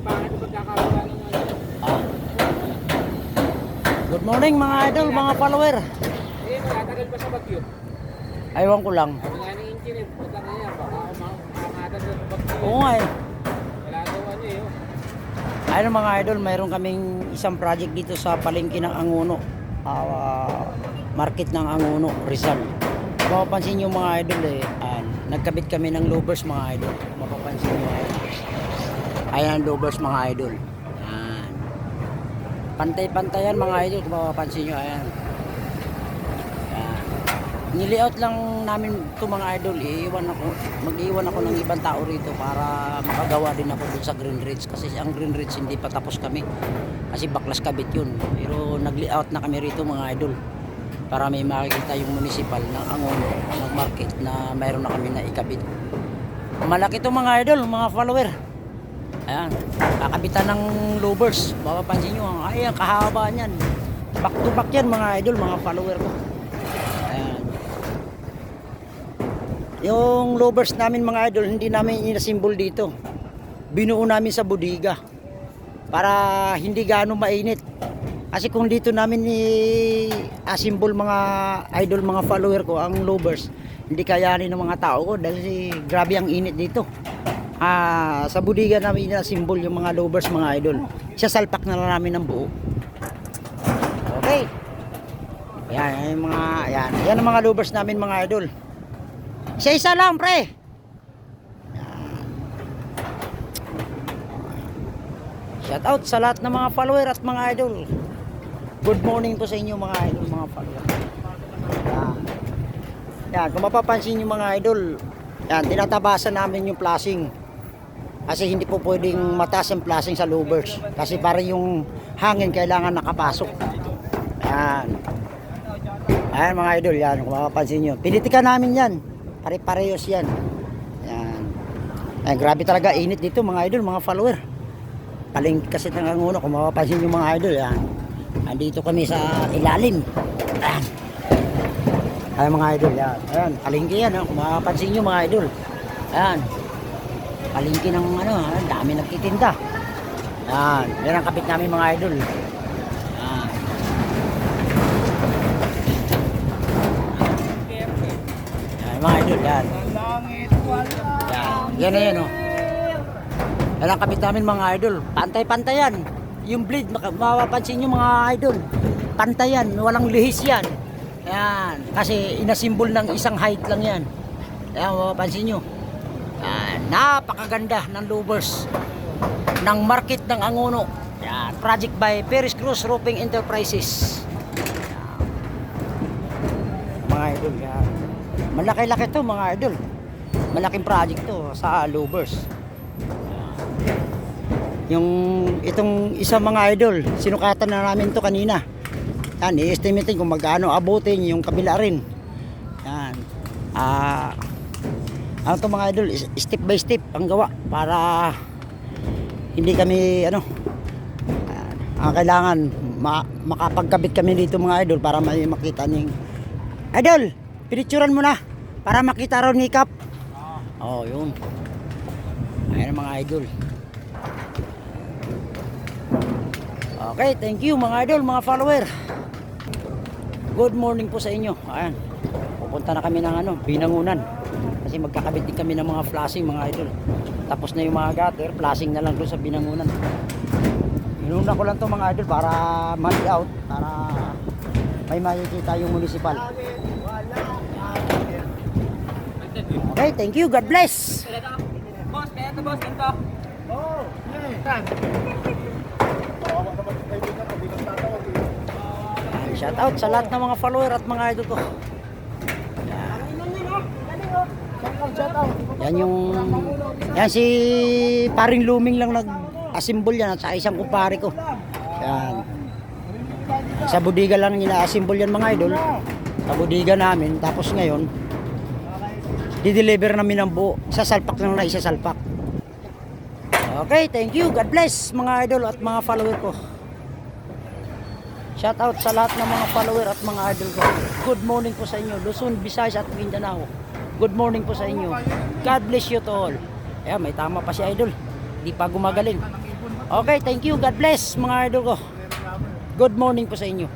pangit ang pagkakagawa ng ano. Ah. Good morning mga idol, mga follower. Eh, magtatagal pa sa bagyo. Aywan ko lang. Sabi nga ni engineer, puta na yan, baka umangatan sa bagyo. Oo nga eh. Wala daw ano eh. oh. Ayun mga idol, mayroon kaming isang project dito sa palengke ng Anguno. Ah, market ng Anguno, Rizal. Mapapansin nyo mga idol eh, ah, nagkabit kami ng louvers mga idol. Ayan ang louvers mga idol. Ayan. Pantay-pantayan mga idol kung mapapansin nyo. Ayan. Ayan. Niliot lang namin ito mga idol. Iiwan ako, mag-iwan ako ng ibang tao rito para makagawa din ako dun sa Green Ridge. Kasi ang Green Ridge hindi pa tapos kami. Kasi baklas kabit yun. Pero nag-layout na kami rito mga idol. Para may makikita yung municipal ng Angono, ng market na mayroon na kami na ikabit. Malaki to mga idol, mga follower. Ayan, kakabitan ng louvers. Mapapansin nyo, ay, ang kahaba niyan. Back to back yan mga idol, mga follower ko. Ayan. Yung louvers namin mga idol, hindi namin inasimbol dito. Binuo namin sa bodega. Para hindi gaano mainit. Kasi kung dito namin i-assemble mga idol, mga follower ko, ang louvers, hindi kayanin ng mga tao ko dahil si, grabe ang init dito. Ah, sa bodega namin i-assemble yung mga louvers, mga idol. Sasalpak na lang namin ng buo. Okay. Yan, yung mga, yan. Yan ang mga louvers namin mga idol. Isa-isa lang, pre. Shout out sa lahat ng mga follower at mga idol. Good morning po sa inyo mga idol, mga follower. Yan. Yan, kung mapapansin nyo mga idol, yan, tinatabasan namin yung flashing. Kasi hindi po pwedeng mataas ang flashing sa louvers. Kasi para yung hangin kailangan nakapasok. Yan. Ayan mga idol, yan, kung mapapansin nyo. Pinitikan namin yan. Pare-parehos yan. Yan. Ayan, grabe talaga init dito mga idol, mga follower. Palengke kasi ng Anguno, kung mapapansin nyo mga idol, yan. Andito kami sa ilalim. Ayan. Ayan mga idol, yan. Ayan, palengke yan, kung mapapansin nyo mga idol. Ayan. Palengke ng ano, dami nagtitinda. Yan, yan ang kapit namin mga idol. Yan. Yan, mga idol, yan. Yan, yan na yan, oh. Yan ang kapit namin mga idol. Pantay-pantay yan. Yung bleed, mapapansin nyo mga idol. Pantay yan, walang lihis yan. Yan, kasi inasimbol ng isang height lang yan. Yan, mapapansin nyo. Napakaganda ng louvers ng market ng Angono. Yan, project by Paris Cruz Roofing Enterprises. Yan. Mga idol, yan. Malaki-laki to mga idol. Malaking project to sa louvers. Yung itong isang mga idol, sinukatan na namin to kanina. Yan, i-estimate kung magkano abutin yung kabila rin. Yan. Ah, ano to mga idol, step by step ang gawa para hindi kami ano ah, ang kailangan ma makapagkabit kami dito mga idol para may makita niyo. Idol, pinicturan mo na para makita raw ni Kap. Oh, yun. Ang mga idol. Okay, thank you mga idol, mga follower. Good morning po sa inyo. Ayan. Pupunta na kami ng ano, binangunan. Kasi magkakabit din kami ng mga flashing mga idol. Tapos na yung mga gutter, flashing na lang doon sa binangunan. Inuna ko lang to mga idol para money out, para may makikita yung municipal. Okay, thank you. God bless. Boss, kaya to boss, ganito. Ayan, Shout out sa lahat ng mga follower at mga idol ko. Yan yung yan si paring luming lang nag-assemble yan at sa isang kumpare ko. Yan. Sa budiga lang nila assemble yan mga idol. Sa budiga namin tapos ngayon di-deliver namin ng buo. Sasalpak lang na isasalpak. Okay, thank you. God bless mga idol at mga follower ko. Shout out sa lahat ng mga follower at mga idol ko. Good morning po sa inyo. Luzon, Visayas at Mindanao. Good morning po sa inyo. God bless you to all. Ayan, may tama pa si idol. Di pa gumagaling. Okay, thank you. God bless mga idol ko. Good morning po sa inyo.